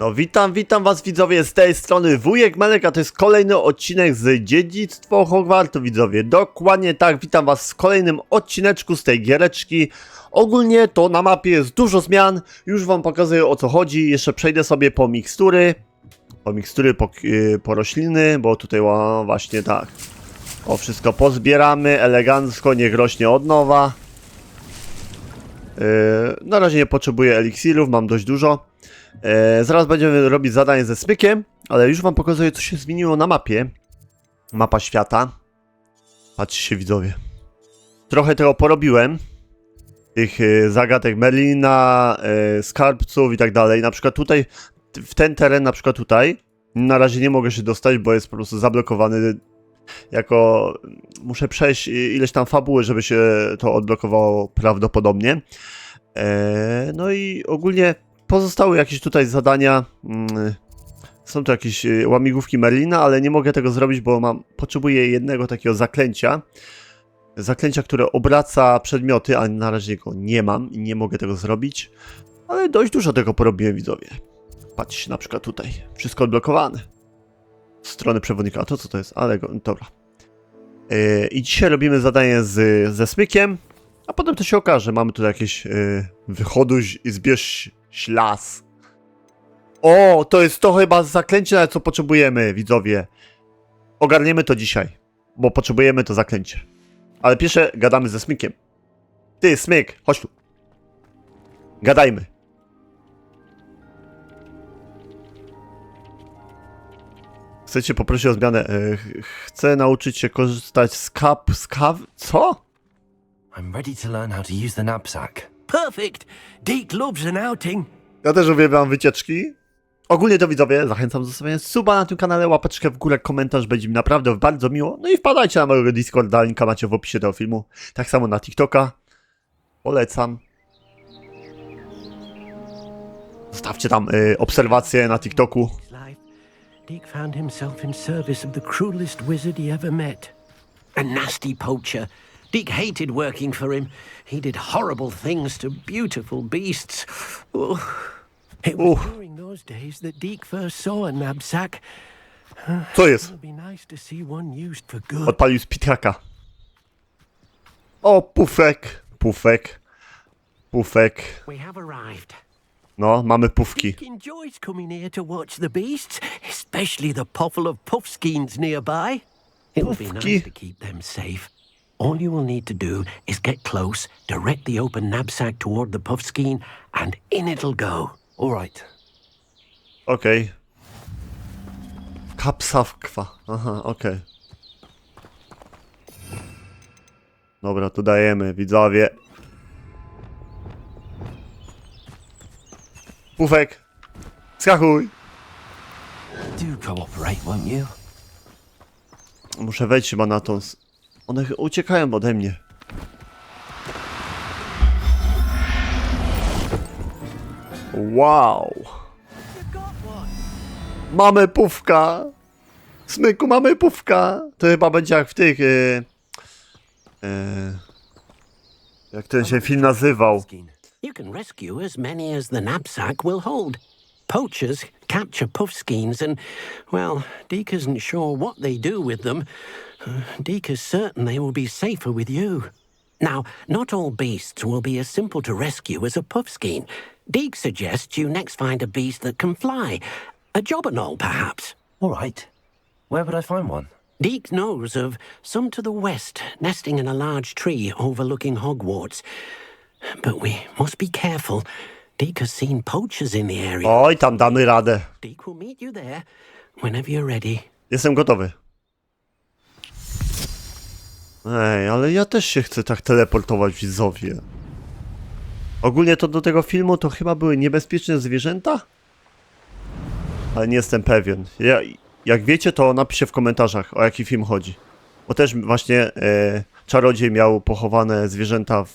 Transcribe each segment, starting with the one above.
No witam, witam was widzowie z tej strony Wujek Melek, a to jest kolejny odcinek z Dziedzictwo Hogwartu widzowie. Dokładnie tak, witam was w kolejnym odcineczku z tej giereczki. Ogólnie to na mapie jest dużo zmian, już wam pokazuję o co chodzi, jeszcze przejdę sobie po mikstury. Po mikstury, po, yy, po rośliny, bo tutaj o, właśnie tak. O, wszystko pozbieramy elegancko, niech rośnie od nowa. Yy, na razie nie potrzebuję eliksirów, mam dość dużo. E, zaraz będziemy robić zadanie ze smykiem, ale już wam pokazuję, co się zmieniło na mapie. Mapa świata. Patrzcie widzowie. Trochę tego porobiłem. Tych e, zagadek Merlina, e, skarbców i tak dalej. Na przykład tutaj, w ten teren, na przykład tutaj, na razie nie mogę się dostać, bo jest po prostu zablokowany. Jako muszę przejść ileś tam fabuły, żeby się to odblokowało prawdopodobnie. E, no i ogólnie Pozostały jakieś tutaj zadania. mm, Są to jakieś y, łamigłówki Merlina, ale nie mogę tego zrobić, bo mam, potrzebuję jednego takiego zaklęcia. Zaklęcia, które obraca przedmioty, a na razie go nie mam i nie mogę tego zrobić. Ale dość dużo tego porobiłem, widzowie. Patrzcie na przykład tutaj. Wszystko odblokowane. Strony przewodnika. A to co to jest? Ale go, dobra. Yy, I dzisiaj robimy zadanie z, ze smykiem. A potem to się okaże. Mamy tu jakieś yy, wychoduś i zbierz ślas. O, to jest to chyba zaklęcie, na co potrzebujemy, widzowie. Ogarniemy to dzisiaj, bo potrzebujemy to zaklęcie. Ale pierwsze gadamy ze Smykiem. Ty, Smyk, chodź tu. Gadajmy. Chcecie poprosić o zmianę. E, ch- Chcę nauczyć się korzystać z kap... z kaw... Co? I'm ready to learn how to use the knapsack. Perfect. Deke loves an outing. Ja też uwielbiam wycieczki. Ogólnie to widzowie, zachęcam do zostawienia suba na tym kanale, łapeczkę w górę, komentarz, będzie mi naprawdę bardzo miło. No i wpadajcie na mojego Discorda, linka macie w opisie tego filmu. Tak samo na TikToka. Polecam. Zostawcie tam y, obserwacje na TikToku. His life, Deke found himself in service of the cruelest wizard he ever met. A nasty poacher. Deke hated working for him. He did horrible things to beautiful beasts. Oh. It was Oof. during those days that Deke first saw a knapsack. Co jest? It'll be nice to see one used for good. Odpalił spitraka. O, pufek, pufek, pufek. We have arrived. No, mamy pufki. Enjoys coming here to watch the beasts, especially the puffle of puffskeins nearby. It would be nice to keep them safe. All you will need to do is get close, direct the open knapsack toward the puffskein, and in it'll go. All right. Okej. Kapsawkwa. Aha, okej. Dobra, tu dajemy, widzowie. Pufek. Skakuj. Do cooperate, won't you? Muszę wejść chyba na tą... One uciekają ode mnie. Wow. Mamy pufka. Smyku, mamy pufka. To chyba będzie jak w tych... Yy, yy, jak ten się film nazywał? You can rescue as many as the knapsack will hold. Poachers capture puffskeins, and, well, Deke isn't sure what they do with them. Deke is certain they will be safer with you. Now, not all beasts will be as simple to rescue as a puffskein. Deke suggests you next find a beast that can fly. A jobberknoll, perhaps. All right. Where would I find one? Deke knows of some to the west, nesting in a large tree overlooking Hogwarts. But we must be careful. Deke has seen poachers in the area. Oj, tam damy radę. Deke will meet you there whenever you're ready. Jestem gotowy. Ej, ale ja też się chcę tak teleportować widzowie. Ogólnie to do tego filmu to chyba były niebezpieczne zwierzęta? Ale nie jestem pewien. Ja, jak wiecie, to napiszcie w komentarzach, o jaki film chodzi. Bo też właśnie e, czarodziej miał pochowane zwierzęta w, e,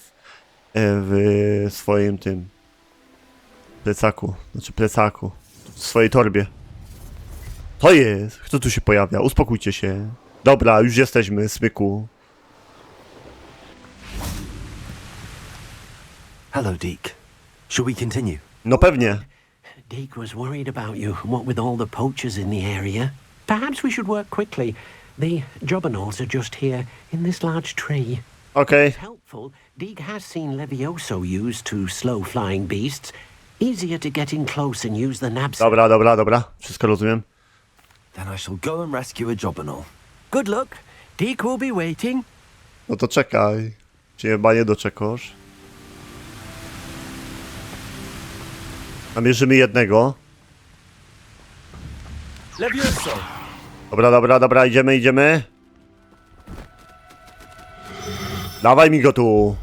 w swoim tym plecaku. Znaczy plecaku. W swojej torbie. To jest! Kto tu się pojawia? Uspokójcie się. Dobra, już jesteśmy, smyku. Hello, Deke. Shall we continue? No pewnie. Deke was worried about you, what with all the poachers in the area. Perhaps we should work quickly. The jobberknolls are just here, in this large tree. Okej, Helpful, Deke has seen Levioso used to slow flying beasts. Easier to get in close and use the knapsack. dobra, dobra, dobra. Wszystko rozumiem. Then I shall go and rescue a Jobberknoll. Good luck. Deke will be waiting. No to czekaj. Cię chyba nie doczekasz. Namierzymy jednego. Dobra, dobra, dobra, idziemy, idziemy. Dawaj mi go tu.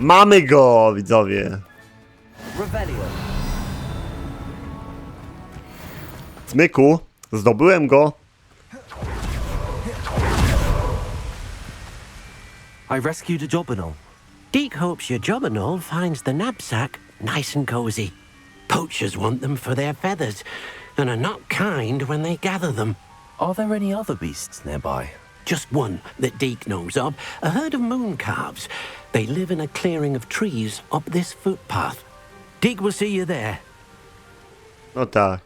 Mamy go, widzowie. Zmyku, zdobyłem go. I rescued a Jobberknoll. Deke hopes your jobberknoll finds the knapsack nice and cozy. Poachers want them for their feathers and are not kind when they gather them. Are there any other beasts nearby? Just one that Deke knows of, a herd of moon calves. They live in a clearing of trees up this footpath. Deke will see you there. No tak.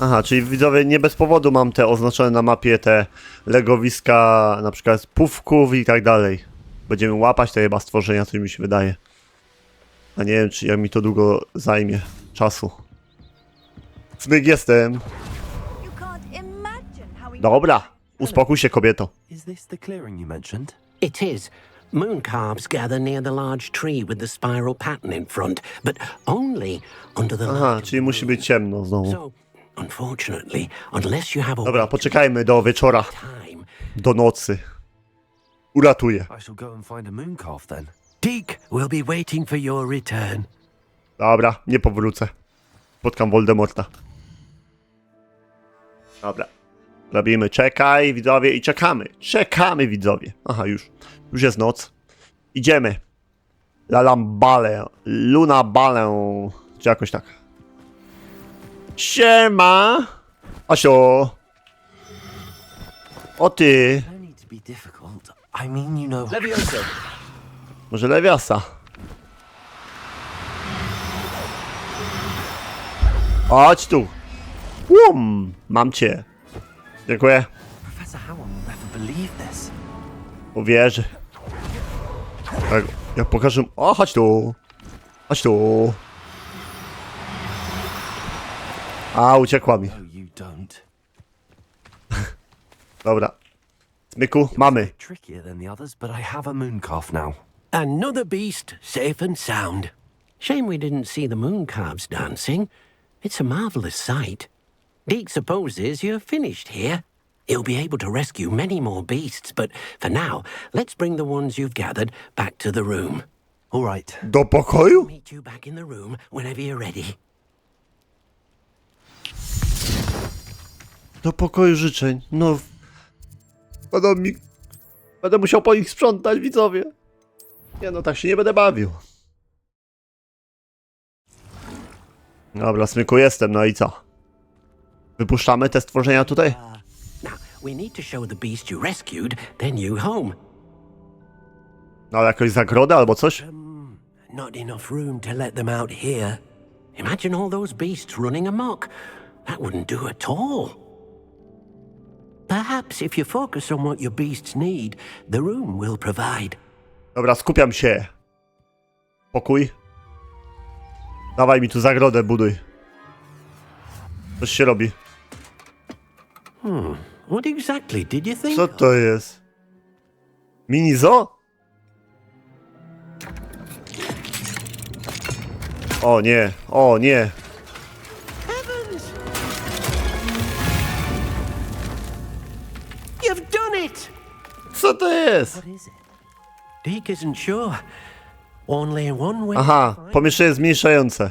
Aha, czyli widzowie, nie bez powodu mam te oznaczone na mapie te legowiska, na przykład pufków i tak dalej. Będziemy łapać te chyba stworzenia, coś mi się wydaje. A nie wiem, czy jak mi to długo zajmie czasu. Zmyk jestem. Dobra, uspokój się kobieto. Is this the clearing you mentioned? It is. Moon calves gather near the large tree with the spiral pattern in front, but only under the Aha, light. czyli musi być ciemno znowu. So, unfortunately, unless you have a Dobra, poczekajmy do wieczora, time, do nocy. Uratuję. I shall go and find a moon calf then. Will be waiting for your return. Dobra, nie powrócę. Spotkam Voldemorta. Dobra. Robimy czekaj, widzowie, i czekamy. Czekamy, widzowie. Aha, już. Już jest noc. Idziemy. La Lambale. Luna Balę. Czy jakoś tak. Siema. Asio. O ty. I mean, you know. Levioso! Może lewiasa. Chodź tu. Łum, mam cię. Dziękuję. Uwierzy. Jak, jak pokażę... O, chodź tu. Chodź tu. A, uciekła mi. No. Dobra. Smyku, mamy. Trickier than the others, but I have a moon calf now. Another beast, safe and sound. Shame we didn't see the moon calves dancing. It's a marvelous sight. Deke supposes you're finished here. He'll be able to rescue many more beasts, but for now, let's bring the ones you've gathered back to the room. All right. Do pokoju? Meet you back in the room whenever you're ready. Do pokoju życzeń. No. Będę mi. Będę musiał po nich sprzątać, widzowie. Nie no, tak się nie będę bawił. Dobra, smyku jestem, no i co? Wypuszczamy te stworzenia tutaj? Now, we need to show the beast you rescued their new home. No, jakąś zagrodę albo coś? Not enough room to let them out here. Imagine all those beasts running amok. That wouldn't do at all. Perhaps if you focus on what your beasts need, the room will provide. Dobra, skupiam się. Pokój. Dawaj mi tu zagrodę, buduj. Coś się robi. What exactly did you think? Co to jest? Mini zo? O nie, o nie. Co to jest? What is it? Deke isn't sure. Only one way. Aha, pomieszczenie zmniejszające.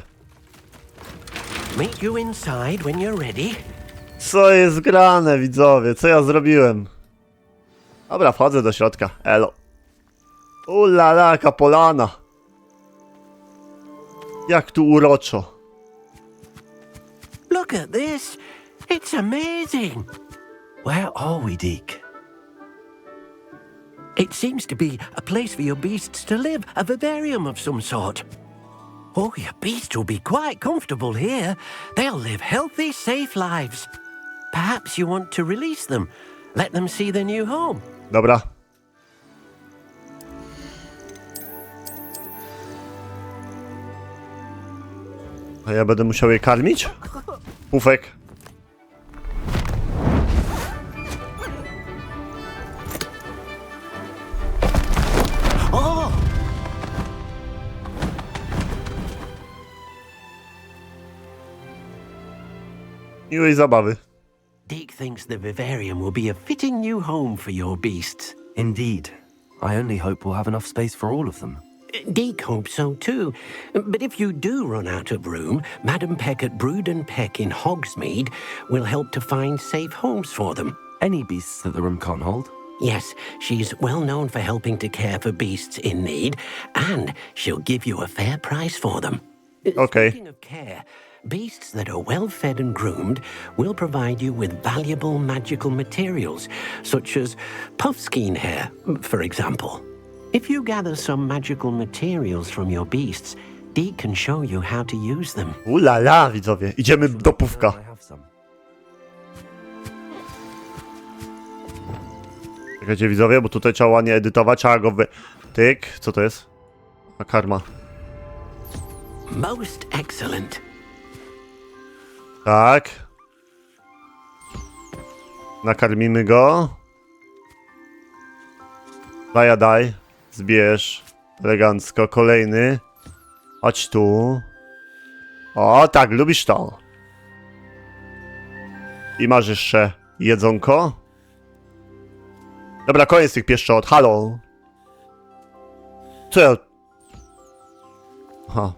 Meet you inside when you're ready. Co jest grane, widzowie? Co ja zrobiłem? Dobra, wchodzę do środka. Elo. Ulala, kapolana. Jak tu uroczo. Look at this. It's amazing. Where are we, Deke? It seems to be a place for your beasts to live, a vivarium of some sort. Oh, your beasts will be quite comfortable here. They'll live healthy, safe lives. Perhaps you want to release them. Let them see their new home. Dobra. A ja będę musiał je karmić? Pufek. Miłej zabawy. Deke thinks the vivarium will be a fitting new home for your beasts. Indeed. I only hope we'll have enough space for all of them. Deke hopes so too. But if you do run out of room, Madam Peck at Brood and Peck in Hogsmeade will help to find safe homes for them. Any beasts that the room can't hold? Yes, she's well known for helping to care for beasts in need, and she'll give you a fair price for them. Okay. Speaking of care, beasts that are well fed and groomed will provide you with valuable magical materials, such as puffskein hair, for example. If you gather some magical materials from your beasts, Dee can show you how to use them. Ulala, widzowie. Idziemy do Pufka. I have some. Czekajcie, widzowie, bo tutaj trzeba ładnie edytować. Trzeba go wy... Tyk. Co to jest? A karma. Most excellent. Tak. Nakarmimy go. Daja daj. Zbierz. Elegancko. Kolejny. Chodź tu. O, tak, lubisz to. I masz jeszcze jedzonko. Dobra, koniec tych pieszczot. Halo. Co ja... Aha.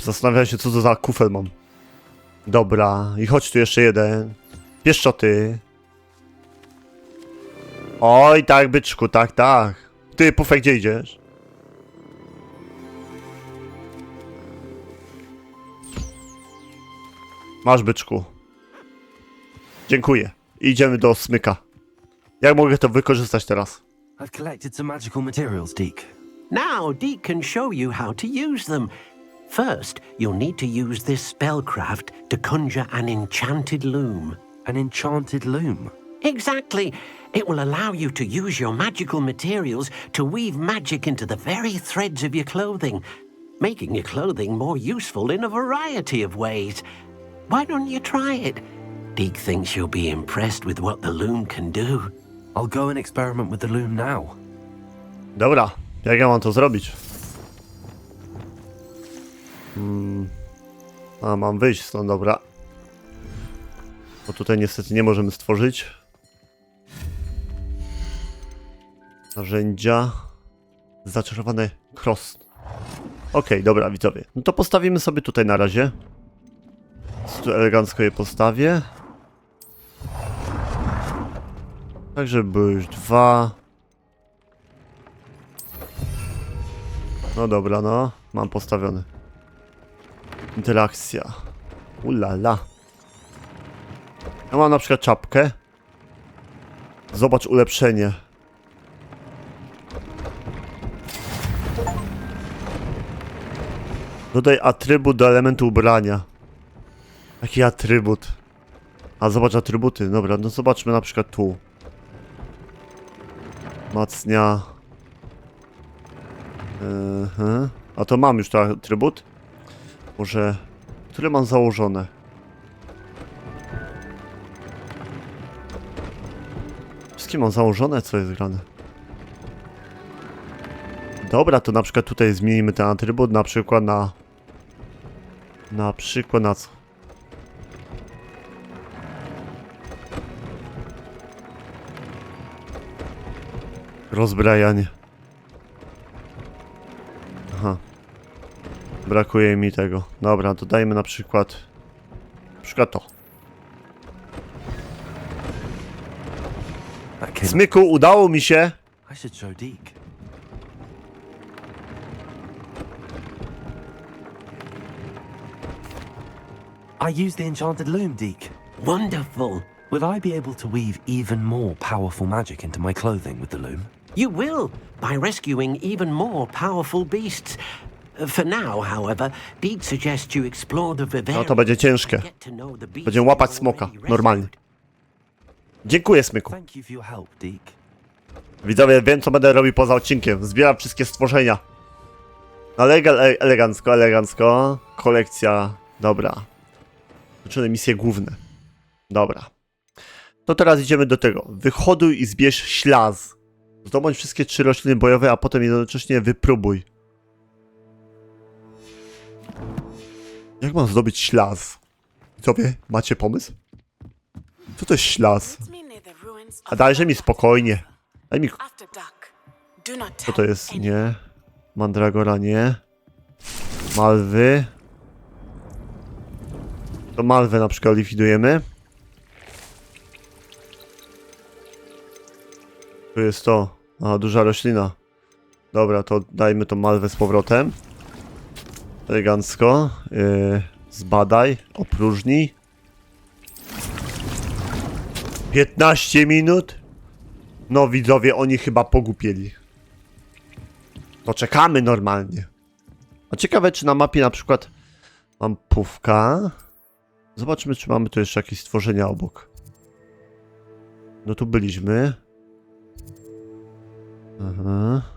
Zastanawiam się, co to za kufel mam. Dobra, i chodź tu jeszcze jeden. Pieszczoty. Oj, tak, byczku, tak, tak. Ty, Pufek, gdzie idziesz? Masz, byczku. Dziękuję. Idziemy do smyka. Jak mogę to wykorzystać teraz? I've collected some magical materials, Deke. Now, Deke can show you how to use them. First, you'll need to use this spellcraft to conjure an enchanted loom. An enchanted loom. Exactly. It will allow you to use your magical materials to weave magic into the very threads of your clothing, making your clothing more useful in a variety of ways. Why don't you try it? Deke thinks you'll be impressed with what the loom can do. I'll go and experiment with the loom now. Dobra, jak ja mam to zrobić? Hmm. A, mam wyjść stąd, dobra. Bo tutaj niestety nie możemy stworzyć. Narzędzia. Zaczarowany cross. Okej, dobra, widzowie. No to postawimy sobie tutaj na razie. Tu elegancko je postawię. Tak, żeby były już dwa. No dobra, no. Mam postawiony. Interakcja. Ulala. Ja mam na przykład czapkę. Zobacz ulepszenie. Dodaj atrybut do elementu ubrania. Jaki atrybut? A zobacz atrybuty. Dobra, no zobaczmy na przykład tu. Macnia. Mhm. A to mam już ten atrybut? Może... Które mam założone? Wszystkie mam założone, co jest grane. Dobra, to na przykład tutaj zmienimy ten atrybut na przykład na... Na przykład na co? Rozbrajanie. Brakuje mi tego. Dobra, dodajmy na przykład... Na przykład to. Smyku, udało mi się. I should show Deke. I used the enchanted loom, Deke. Wonderful. Will I be able to weave even more powerful magic into my clothing with the loom? You will, by rescuing even more powerful beasts. For now, however, Deed suggests you explore the vivarium. No to będzie ciężkie. Będziemy łapać smoka, normalnie. Dziękuję, Smyku. Thank you for your help, Deke. Widzowie, wiem co będę robił poza odcinkiem. Zbieram wszystkie stworzenia. No elegancko, elegancko. Kolekcja, dobra. Zaczynamy misje główne. Dobra. To teraz idziemy do tego. Wyhoduj i zbierz ślaz. Zdobądź wszystkie trzy rośliny bojowe, a potem jednocześnie wypróbuj. Jak mam zdobyć ślaz? Widzowie, macie pomysł? Co to jest ślaz? A dajże mi spokojnie. Daj mi co to jest? Nie. Mandragora nie. Malwy. To malwę na przykład likwidujemy. Tu jest to. A, duża roślina. Dobra, to dajmy tą malwę z powrotem. Elegancko. Yy, zbadaj. Opróżnij. 15 minut. No widzowie, oni chyba pogupieli. To czekamy normalnie. A ciekawe, czy na mapie na przykład mam pówka. Zobaczmy, czy mamy tu jeszcze jakieś stworzenia obok. No tu byliśmy. Aha.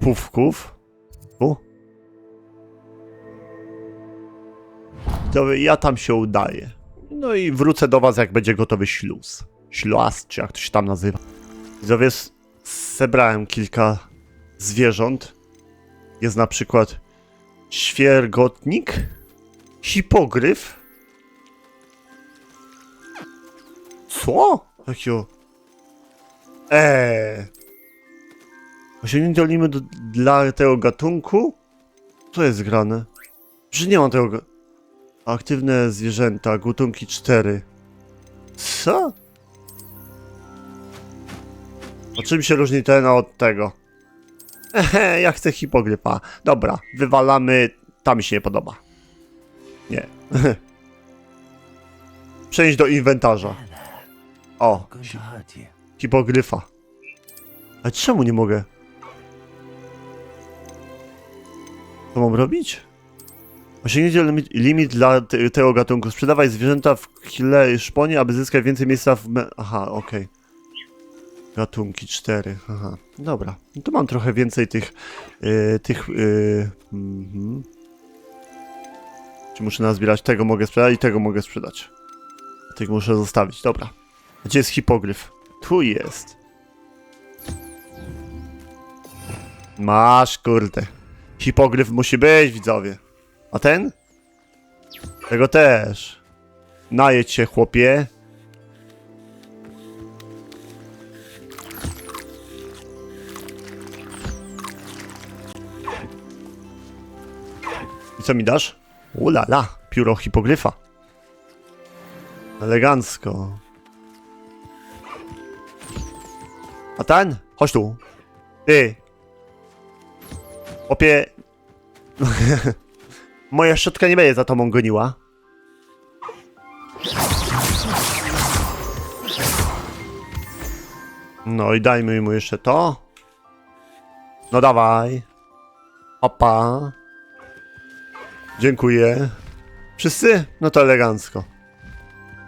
Pówków. Tu. Widzowie, ja tam się udaję. No i wrócę do was, jak będzie gotowy śluz. Ślaz, czy jak to się tam nazywa. Widzowie, zebrałem kilka zwierząt. Jest na przykład świergotnik, hipogryf. Co? Takiego... Eee. Osiągnięcie limit dla tego gatunku? Co jest grane? Że nie mam tego... Aktywne zwierzęta, gatunki 4. Co? O czym się różni ten od tego? Ehe, ja chcę hipogryfa. Dobra, wywalamy. Tam mi się nie podoba. Nie. Przejdź do inwentarza. O, to hipogryfa. A czemu nie mogę? Co mam robić? Osiągnięcie limit, limit dla te, tego gatunku. Sprzedawaj zwierzęta w kile i szponie, aby zyskać więcej miejsca w... Aha, okej. Gatunki 4. Aha, dobra. No to mam trochę więcej tych... Yy, tych... Yy, mhm. Czy muszę nazbierać? Tego mogę sprzedać i tego mogę sprzedać. Tych muszę zostawić. Dobra. Gdzie jest hipogryf? Tu jest. Masz, kurde. Hipogryf musi być, widzowie. A ten? Tego też. Najedź się, chłopie. I co mi dasz? Ulala, pióro hipogryfa. Elegancko. A ten? Chodź tu. Ty. Opie. Moja szczotka nie będzie za tobą goniła. No i dajmy mu jeszcze to. No dawaj. Opa. Dziękuję. Wszyscy? No to elegancko.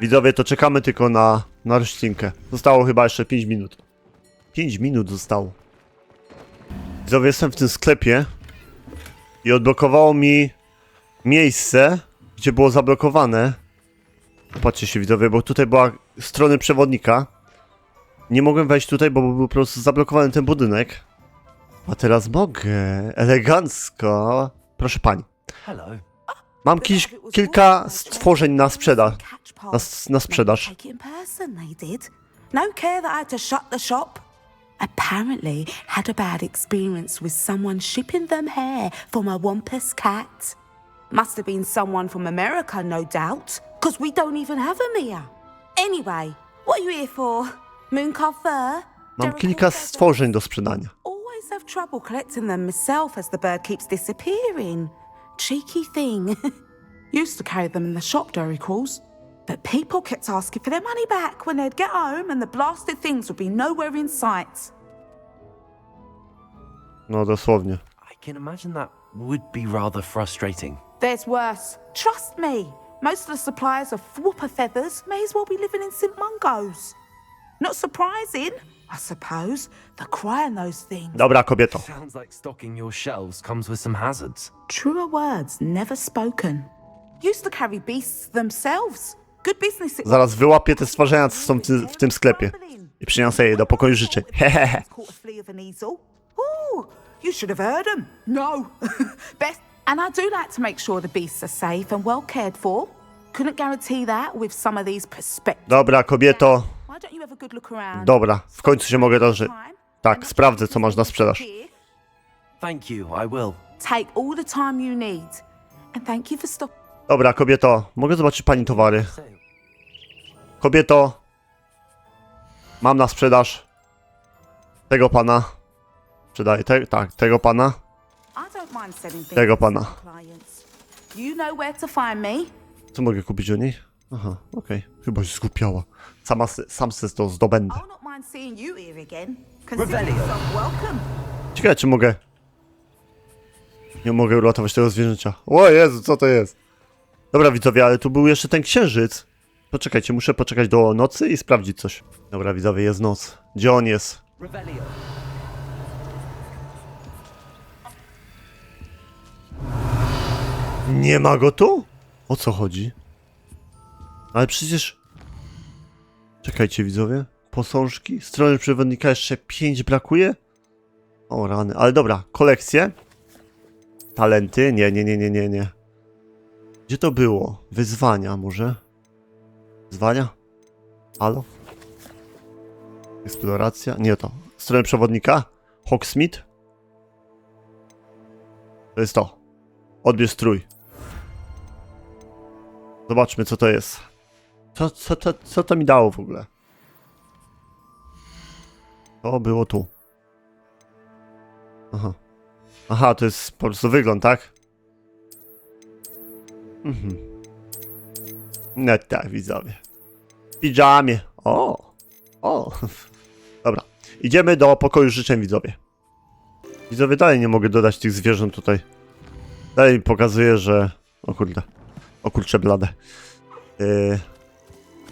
Widzowie, to czekamy tylko na, na roślinkę. Zostało chyba jeszcze 5 minut. 5 minut zostało. Widzowie, jestem w tym sklepie i odblokowało mi miejsce, gdzie było zablokowane. Patrzcie się widzowie, bo tutaj była strony przewodnika. Nie mogłem wejść tutaj, bo był po prostu zablokowany ten budynek. A teraz mogę. Elegancko. Proszę pani. Hello. Mam kiś, kilka stworzeń na sprzedaż. Na, na sprzedaż. No care that I had to shut the shop. Apparently, had a bad experience with someone shipping them hair for my wampus cat. Must have been someone from America, no doubt, because we don't even have them here. Anyway, what are you here for? Mooncar fur? Mam kilka stworzeń do sprzedania. Always have trouble collecting them myself as the bird keeps disappearing. Cheeky thing. Used to carry them in the shop, Derry calls. But people kept asking for their money back when they'd get home and the blasted things would be nowhere in sight. No dosłownie. I can imagine that would be rather frustrating. There's worse. Trust me. Most of the suppliers of whooper feathers may as well be living in St. Mungo's. Not surprising, I suppose. The cry on those things. Dobra, kobieto. Sounds like stocking your shelves comes with some hazards. Truer words never spoken. Used to carry beasts themselves. Zaraz wyłapię te stworzenia, co są w tym- w tym sklepie. I przyniosę je do pokoju życzeń. Hehehe. Caught a flea of an easel. Ooh, you should have heard them. No. Best. And I do like to make sure the beasts are safe and well cared for. Couldn't guarantee that with some of these perspectives. Dobra, kobieto. Why don't you have a good look around? Dobra, w końcu się mogę dążyć. Tak, sprawdzę, co masz na sprzedaż. Here, Thank you, I will. Take all the time you need. And thank you for stop. Dobra, kobieto, mogę zobaczyć pani towary. Kobieto, mam na sprzedaż tego pana. Sprzedaję, te, tak, tego pana. Tego pana. Co mogę kupić u niej? Aha, okej. Chyba się skupiała. Sama, sam se to zdobędę. Ciekawe, czy mogę... Nie mogę uratować tego zwierzęcia. O Jezu, co to jest? Dobra, widzowie, ale tu był jeszcze ten księżyc. Poczekajcie, muszę poczekać do nocy i sprawdzić coś. Dobra, widzowie, jest noc. Gdzie on jest? Nie ma go tu? O co chodzi? Ale przecież... Czekajcie, widzowie. Posążki. Strony przewodnika jeszcze 5 brakuje? O rany. Ale dobra, kolekcje. Talenty. Nie, nie, nie, nie, nie, nie. Gdzie to było? Wyzwania może? Wyzwania? Halo? Eksploracja? Nie to. Strony przewodnika? Hogsmeade? To jest to. Odbierz strój. Zobaczmy, co to jest. Co, co, co, co to mi dało w ogóle? To było tu. Aha. Aha, to jest po prostu wygląd, tak? Mhm. No tak, widzowie. W Pijamie. O! O! Dobra. Idziemy do pokoju życzeń, widzowie. Widzowie, dalej nie mogę dodać tych zwierząt tutaj. Dalej mi pokazuje, że... O kurde. O kurcze blade. Yy...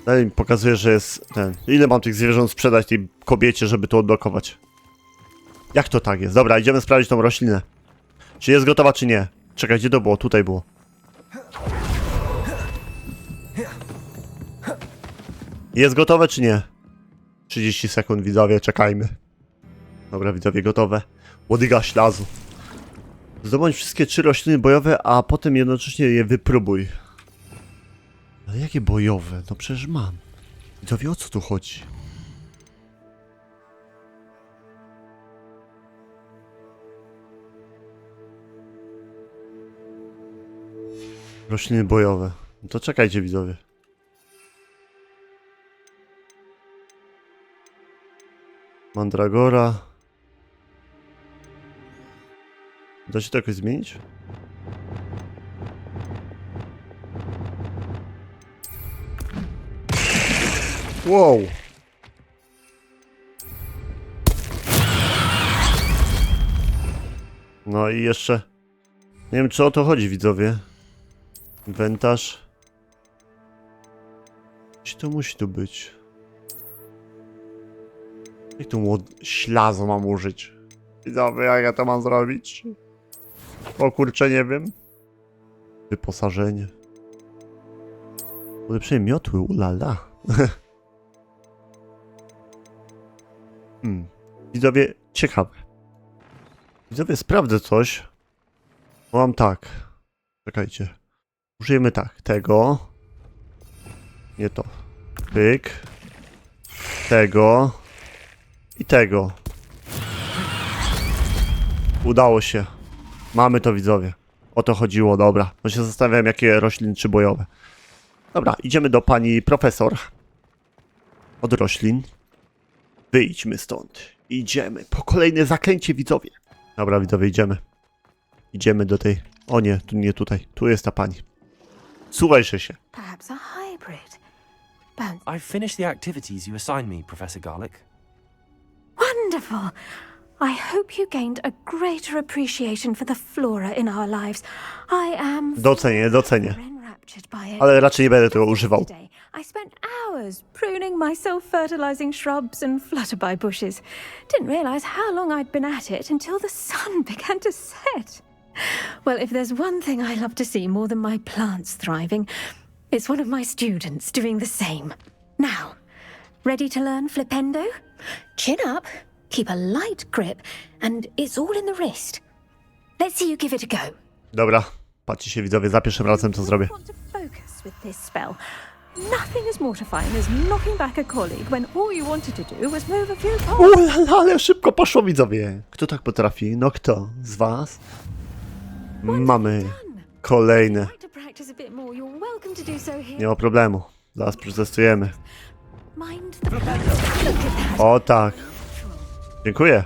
Dalej mi pokazuje, że jest ten... Ile mam tych zwierząt sprzedać tej kobiecie, żeby to odblokować? Jak to tak jest? Dobra, idziemy sprawdzić tą roślinę. Czy jest gotowa, czy nie? Czekaj, gdzie to było? Tutaj było. Jest gotowe, czy nie? 30 sekund, widzowie, czekajmy. Dobra, widzowie, gotowe. Łodyga ślazu. Zdobądź wszystkie trzy rośliny bojowe, a potem jednocześnie je wypróbuj. Ale jakie bojowe? No przecież mam. Widzowie, o co tu chodzi? Rośliny bojowe. No to czekajcie, widzowie. Mandragora. Da się to jakoś zmienić? Wow. No i jeszcze... Nie wiem, czy o to chodzi, widzowie. Inwentarz. Gdzie to musi tu być? Jak tu młod... ślazu mam użyć? Widzowie, jak ja to mam zrobić? O kurczę, nie wiem. Wyposażenie. Ulepszenie miotły, ulala. hmm. Widzowie, ciekawe. Widzowie, sprawdzę coś. Mam tak. Czekajcie. Użyjemy tak, tego. Nie to. Pyk. Tego. I tego. Udało się. Mamy to widzowie. O to chodziło, dobra. No się zastanawiałem, jakie rośliny czy bojowe. Dobra, idziemy do pani profesor. Od roślin. Wyjdźmy stąd. Idziemy po kolejne zaklęcie, widzowie. Dobra, widzowie, idziemy. Idziemy do tej... O nie, tu nie tutaj. Tu jest ta pani. Słuchajcie się. Perhaps a hybrid. But I've finished the activities you assigned me, Professor Garlick. Wonderful. I hope you gained a greater appreciation for the flora in our lives. I am Docenię, docenię. enraptured by it. Ale raczej nie będę tego używał. Today, I spent hours pruning my self-fertilizing shrubs and flutterby bushes. Didn't realize how long I'd been at it until the sun began to set. Well, if there's one thing I love to see more than my plants thriving, it's one of my students doing the same. Now, ready to learn flipendo? Chin up, keep a light grip, and it's all in the wrist. Let's see you give it a go. Dobra, patrzcie się widzowie, za pierwszym razem to zrobię. want to focus with this spell. Nothing as mortifying as knocking back a colleague when all you wanted to do was move a few pawns. U, ale szybko poszło widzowie. Kto tak potrafi? No kto? Z was? Mamy kolejne. Like to practice a bit more. You're welcome to do so here. Nie ma problemu. Zaraz przetestujemy. O tak. Dziękuję.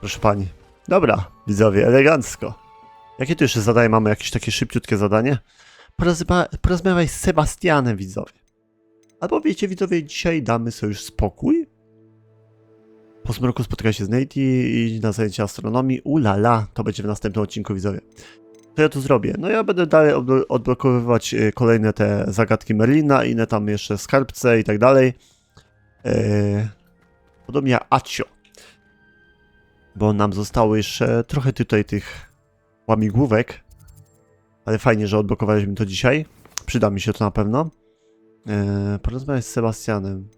Proszę pani. Dobra, widzowie, elegancko. Jakie tu jeszcze zadanie mamy? Jakieś takie szybciutkie zadanie? Porozma porozmawiaj z Sebastianem, widzowie. Albo wiecie, widzowie, dzisiaj damy sobie już spokój. Po zmroku spotyka się z Nate i na zajęcia astronomii. Ulala, to będzie w następnym odcinku, widzowie. Co ja tu zrobię? No ja będę dalej odblo- odblokowywać e, kolejne te zagadki Merlina, inne tam jeszcze skarbce i tak dalej. Eee, podobnie jak Acio. Bo nam zostało jeszcze trochę tutaj tych łamigłówek. Ale fajnie, że odblokowaliśmy to dzisiaj. Przyda mi się to na pewno. Eee, porozmawiać z Sebastianem.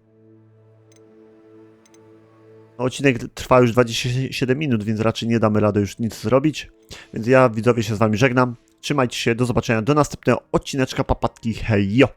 Odcinek trwa już 27 minut, więc raczej nie damy rady już nic zrobić. Więc ja widzowie się z wami żegnam. Trzymajcie się, do zobaczenia do następnego odcineczka papatki. Hejo!